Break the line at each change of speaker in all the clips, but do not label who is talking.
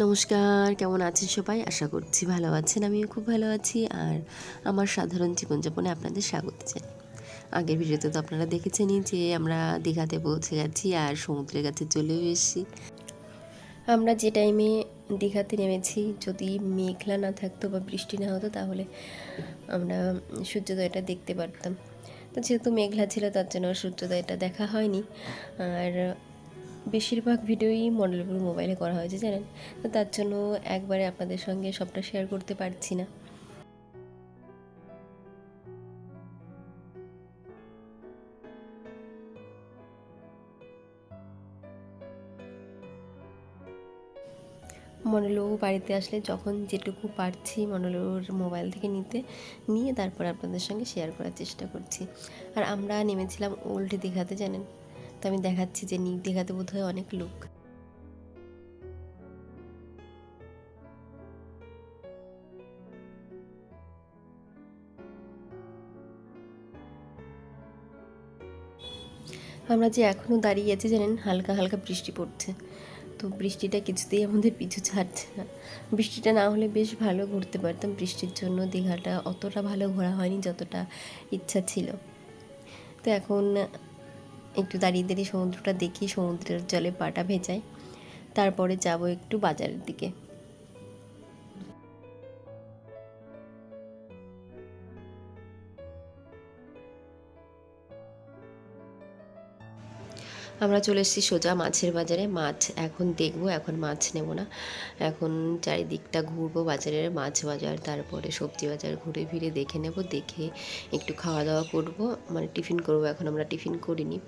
নমস্কার, কেমন আছেন সবাই? আশা করছি ভালো আছেন, আমিও খুব ভালো আছি। আর আমার সাধারণ জীবনযাপনে আপনাদের স্বাগত জানাই। আগের ভিডিওতে তো আপনারা দেখেছেনই যে আমরা দীঘাতে পৌঁছে গেছি আর সমুদ্রের কাছে চলেও এসেছি। আমরা যে টাইমে দীঘাতে নেমেছি, যদি মেঘলা না থাকতো বা বৃষ্টি না হতো, তাহলে আমরা সূর্যোদয়টা দেখতে পারতাম। তো যেহেতু মেঘলা ছিল, তার জন্য সূর্যোদয়টা দেখা হয়নি। আর বেশিরভাগ ভিডিওই মডেলগুলো মোবাইলে করা হয়েছে, জানেন? তো তার জন্য একবারে আপনাদের সঙ্গে সবটা শেয়ার করতে পারছি না। মনোলোক বাড়িতে আসলে যখন যেটুকু পারছি মনোলোর মোবাইল থেকে নিতে, নিয়ে তারপর আপনাদের সঙ্গে শেয়ার করার চেষ্টা করছি। আর আমরা নেমেছিলাম ওল্ড দীঘাতে, জানেন? তো আমি দেখাচ্ছি যে নিউ দীঘাতে বোধহয় অনেক লোক। আমরা যে এখনও দাঁড়িয়ে আছি, জানেন, হালকা হালকা বৃষ্টি পড়ছে। তো বৃষ্টিটা কিছুতেই আমাদের পিছু ছাড়ছে না। বৃষ্টিটা না হলে বেশ ভালো ঘুরতে পারতাম। বৃষ্টির জন্য দীঘাটা অতটা ভালো ঘোরা হয়নি, যতটা ইচ্ছা ছিল। তো এখন একটু দাঁড়িয়ে দাঁড়িয়ে সমুদ্রটা দেখি সমুদ্রের জলে পাটা ভেজাই। তারপরে যাব একটু বাজারের দিকে। আমরা চলে এসেছি সোজা মাছের বাজারে। মাছ এখন দেখব, এখন মাছ নেব না। এখন চারিদিকটা ঘুরবো বাজারের মাছ বাজার, তারপরে সবজি বাজার ঘুরে ফিরে দেখে নেব, দেখে একটু খাওয়া দাওয়া করব। মানে টিফিন করব, এখন আমরা টিফিন করিনি।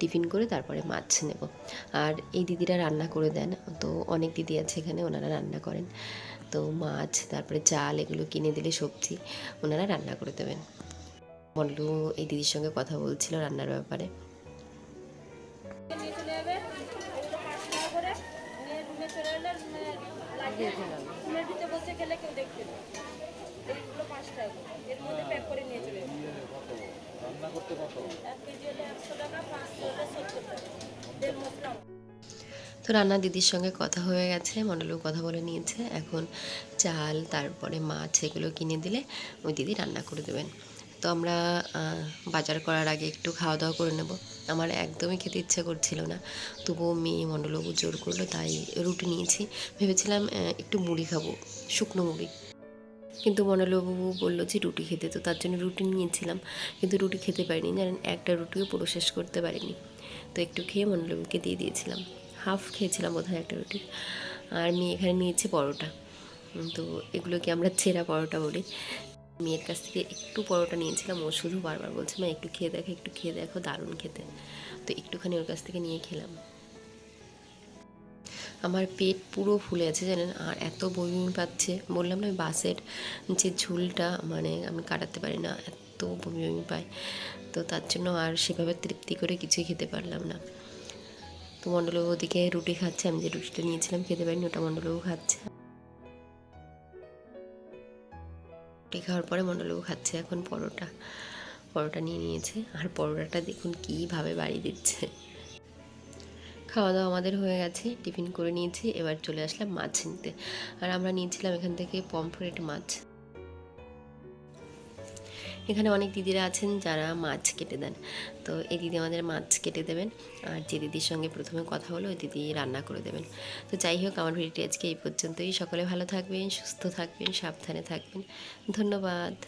টিফিন করে তারপরে মাছ নেব। আর এই দিদিরা রান্না করে দেন। তো অনেক দিদি আছে এখানে, ওনারা রান্না করেন। তো মাছ, তারপরে চাল, এগুলো কিনে দিলে সবজি, ওনারা রান্না করে দেবেন। বললু এই দিদির সঙ্গে কথা বলছিল রান্নার ব্যাপারে।
যাবে। এগুলো পাঁচ টাকা করে নিয়ে রুমে চলে এলে রুমে লাগিয়ে রুমের ভিতরে বসে গেলে কেউ দেখবে না। এইগুলো পাঁচ টাকা করে। এর মধ্যে প্যাক করে নিয়ে চলে যাবে এক কেজি হলে একশো টাকা পাঁচশো হলে সত্তর টাকা। তেল মশলা
তো রান্না দিদির সঙ্গে কথা হয়ে গেছে মন্ডলও কথা বলে নিয়েছে। এখন চাল তারপরে মাছ এগুলো কিনে দিলে ওই দিদি রান্না করে দেবেন। তো আমরা বাজার করার আগে একটু খাওয়া দাওয়া করে নেব। আমার একদমই খেতে ইচ্ছা করছিল না। তবুও মেয়ে মণ্ডলবাবু জোর করল, তাই রুটি নিয়েছি। ভেবেছিলাম একটু মুড়ি খাব, শুকনো মুড়ি। কিন্তু মণ্ডলবাবু বলল যে, রুটি খেতে। তো তার জন্য রুটি নিয়েছিলাম। কিন্তু রুটি খেতে পারিনি, জানেন, একটা রুটিও পুরো শেষ করতে পারিনি। তো একটু খেয়ে মণ্ডলবাবুকে দিয়ে দিয়েছিলাম। হাফ খেয়েছিলাম বোধহয় একটা রুটি। আর মেয়ে এখানে নিয়েছে পরোটা। তো এগুলোকে আমরা ছেঁড়া পরোটা বলি। মেয়ের কাছ থেকে একটু পরোটা নিয়েছিলাম, ও শুধু বারবার বলছে, মা, একটু খেয়ে দেখো, একটু খেয়ে দেখো, দারুণ খেতে। তো একটুখানি ওর কাছ থেকে নিয়ে খেলাম। আমার পেট পুরো ফুলে আছে জানেন, আর এত বমি পাচ্ছে। বললাম না বাসের যে ঝুলটা মানে আমি কাটাতে পারি না, এত বমি বমি পাই তো তার জন্য আর সেভাবে তৃপ্তি করে কিছুই খেতে পারলাম না। তো মণ্ডলবাবু ওদিকে রুটি খাচ্ছে, আমি যে রুটিটা নিয়েছিলাম, খেতে পারিনি, ওটা মণ্ডলবাবু খাচ্ছে। রুটি খাওয়ার পরে মণ্ডলবাবু খাচ্ছে এখন পরোটা। পরোটা নিয়ে নিয়েছে। আর পরোটাটা দেখুন কীভাবে বাড়ি দিচ্ছে। খাওয়া দাওয়া আমাদের হয়ে গেছে, টিফিন করে নিয়েছি, এবার চলে আসলাম মাছ নিতে আর আমরা নিয়েছিলাম এখান থেকে পমফ্রেট মাছ। এখানে অনেক দিদিরা আছেন যারা মাছ কেটে দেন। তো এই দিদি আমাদের মাছ কেটে দেবেন। আর যে দিদির সঙ্গে প্রথমে কথা হলো, ওই দিদি রান্না করে দেবেন। তো যাই হোক, আমার ভিডিওটি আজকে এই পর্যন্তই। সকলে ভালো থাকবেন, সুস্থ থাকবেন, সাবধানে থাকবেন। ধন্যবাদ।